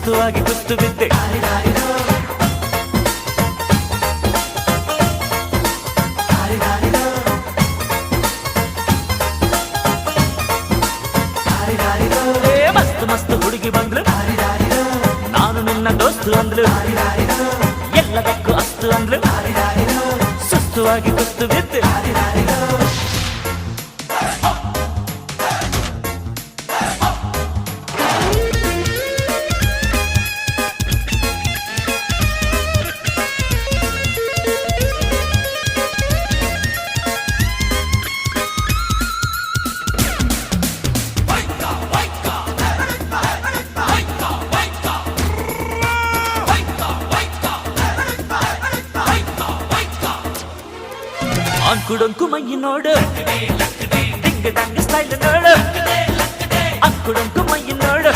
ಸುಸ್ತುವಾಗಿ ಕುಸ್ತು ಬಿದ್ದೆ ಏ ಮಸ್ತ್ ಮಸ್ತ್ ಹುಡುಗಿ ಬಂದ್ಲು ನಾನು ನಿನ್ನ ದೋಸ್ತು ಅಂದ್ಲು ಎಲ್ಲದಕ್ಕೂ ಅಸ್ತು ಅಂದ್ಲು ಸುಸ್ತುವಾಗಿ ಕುಸ್ತು ಬಿದ್ದೆ ஆண் குடங்குமையினோடு டிங்கு டங்கு ஸ்டைலினோடு அக்குடங்குமையினோடு